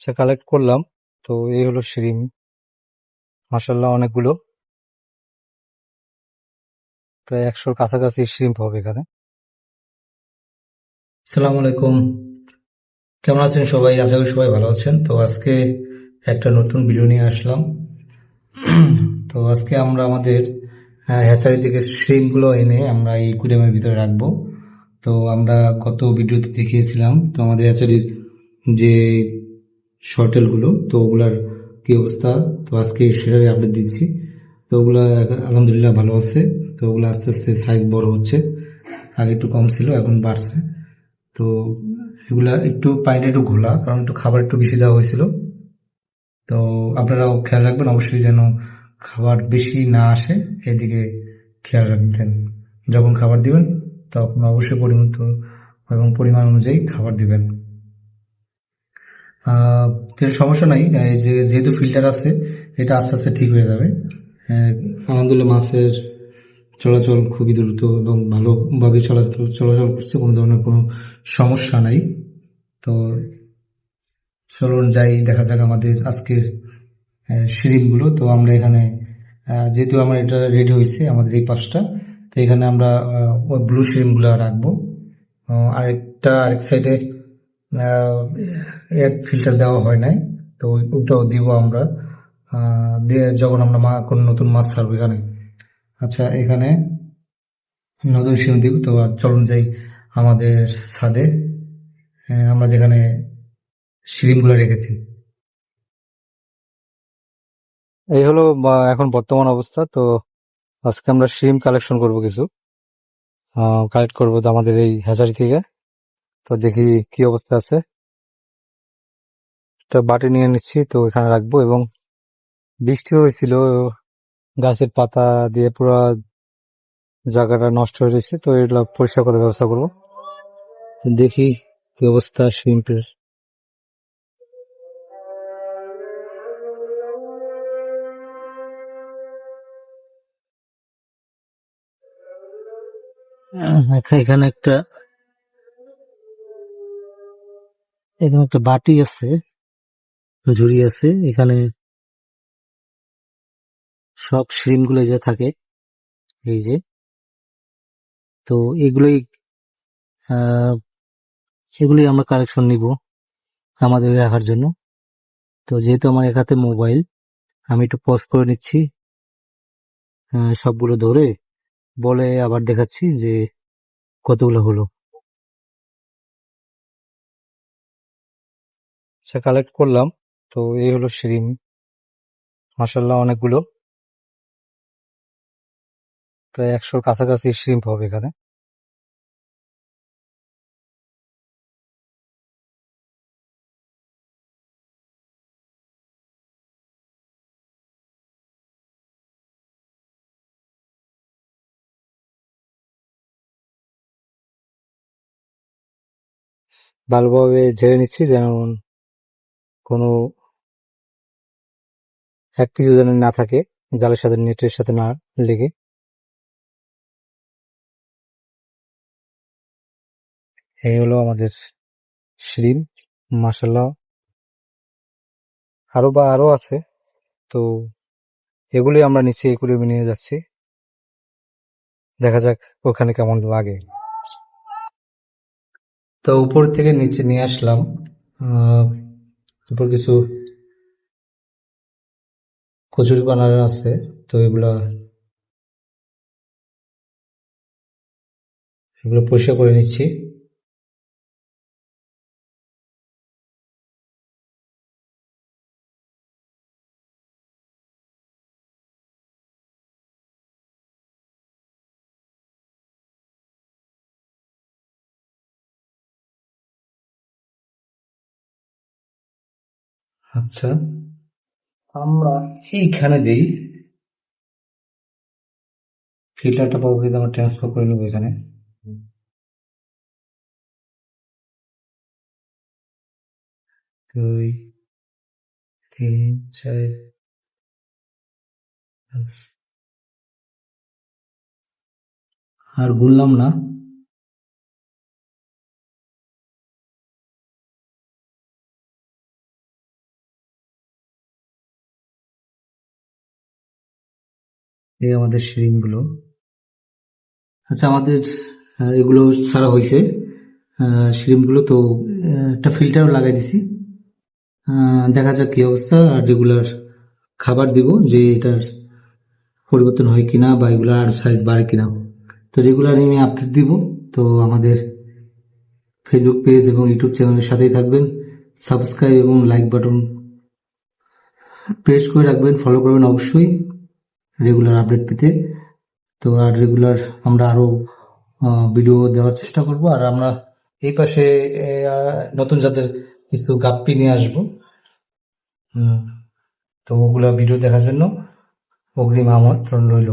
সে collect করলাম। তো এই হলো শিরিম মাসাল্লাহ অনেকগুলো। প্রায় একশোর কাছাকাছি শিরিম হবে এখানে। সালাম আলাইকুম। কেমন আছেন সবাই? আশা করি সবাই ভালো আছেন। তো আজকে একটা নতুন ভিডিও নিয়ে আসলাম। তো আজকে আমরা আমাদের হ্যাচারি থেকে গুলো এনে আমরা এই কুড়িয়ামের ভিতরে রাখব। তো আমরা গত ভিডিওতে দেখিয়েছিলাম। তো আমাদের হ্যাচারির যে শর্টেলগুলো তো ওগুলার কি অবস্থা? তো আজকে সেটারই আপডেট দিচ্ছি। তো ওগুলা আলহামদুলিল্লাহ ভালো আছে। তো ওগুলো আস্তে আস্তে সাইজ বড় হচ্ছে। আগে একটু কম ছিল, এখন বাড়ছে। তো এগুলা একটু পাইনে একটু ঘোলা, কারণ একটু খাবার একটু বেশি দেওয়া হয়েছিল। তো আপনারাও খেয়াল রাখবেন, অবশ্যই যেন খাবার বেশি না আসে, এদিকে খেয়াল রাখবেন। যখন খাবার দিবেন, তখন অবশ্যই পরিমিত এবং পরিমাণ অনুযায়ী খাবার দিবেন। সমস্যা নাই যেহেতু ফিল্টার আছে, এটা আস্তে আস্তে ঠিক হয়ে যাবে। আলহামদুলিল্লাহ মাছের চলাচল খুবই দ্রুত এবং ভালোভাবে চলাচল চলাচল করছে, কোনো ধরনের কোনো সমস্যা নাই। তো চলুন যাই, দেখা যাক আমাদের আজকেরগুলো তো আমরা এখানে যেহেতু আমার এটা রেডি হয়েছে, আমাদের এই পাশটা, তো এখানে আমরা ব্লু গুলো রাখব। আরেকটা, আরেক সাইডে এয়ার ফিল্টার দেওয়া হয় নাই। তো ওটাও দিব আমরা। দিয়ে যখন আমরা মা, কোনো নতুন মাছ ছাড়বো এখানে। আচ্ছা এখানে নতুন শিম দিব। তো চলুন যাই আমাদের ছাদে। আমরা যেখানে গুলো রেখেছি। এই হলো এখন বর্তমান অবস্থা। তো আজকে আমরা শিম কালেকশন করব কিছু। কালেক্ট করব আমাদের এই হ্যাচারি থেকে। তো দেখি কি অবস্থা আছে। একটা বাটি নিয়ে নিচ্ছি, তো এখানে রাখব এবং বৃষ্টি হয়েছিল, গাছের পাতা দিয়ে পুরো জায়গাটা নষ্ট হয়ে রয়েছে, তো এগুলো পরিষ্কার করার ব্যবস্থা করব। দেখি কি অবস্থা শিম্পের এখানে একটা এখানে একটা বাটি আছে, ঝুড়ি আছে, এখানে সবগুলো যে থাকে, এই যে। তো এগুলোই এগুলোই আমরা কালেকশন নিব আমাদের রাখার জন্য। তো যেহেতু আমার এক হাতে মোবাইল আমি একটু পজ করে নিচ্ছি। সবগুলো ধরে বলে আবার দেখাচ্ছি যে কতগুলো হলো। সে কালেক্ট করলাম। তো এই হলো শিরিম মাসাল্লাহ অনেকগুলো। প্রায় একশোর কাছাকাছি শিরিম হবে এখানে। ভালোভাবে ঝেড়ে নিচ্ছি যেন কোনো এক কিছু যেন না থাকে জালের সাথে নেটের সাথে না লেগে। এই হলো আমাদের শিরিম মাসাল্লাহ আরও বা আরও আছে, তো এগুলি আমরা নিচে এগুলি নিয়ে যাচ্ছি। দেখা যাক ওখানে কেমন লাগে। তো উপর থেকে নিচে নিয়ে আসলাম উপর কিছু কচুরি বানানো আছে তো এগুলা এগুলো পরিষ্কার করে নিচ্ছি। আচ্ছা। আমরা এইখানে দিই। ফিল্টারটা পাবো কিন্তু আমরা ট্রান্সফার করে নেব এখানে। দুই তিন চার আর গুনলাম না। এই আমাদের শিরিংগুলো আচ্ছা আমাদের এগুলো ছাড়া হয়েছে শিরিমগুলো তো একটা ফিল্টার লাগাই দিছি। দেখা যাক কি অবস্থা। আর রেগুলার খাবার দিব যে এটার পরিবর্তন হয় কিনা বা এগুলো আর সাইজ বাড়ে কিনা। তো রেগুলার আমি আপডেট দিব। তো আমাদের ফেসবুক পেজ এবং ইউটিউব চ্যানেলের সাথেই থাকবেন। সাবস্ক্রাইব এবং লাইক বাটন প্রেস করে রাখবেন। ফলো করবেন অবশ্যই। রেগুলার আপডেট পেতে। তো আর রেগুলার আমরা আরও ভিডিও দেওয়ার চেষ্টা করব। আর আমরা এই পাশে নতুন যাদের কিছু গাপ্পি নিয়ে আসব। তো ওগুলো ভিডিও দেখার জন্য অগ্রিম আমার রইল।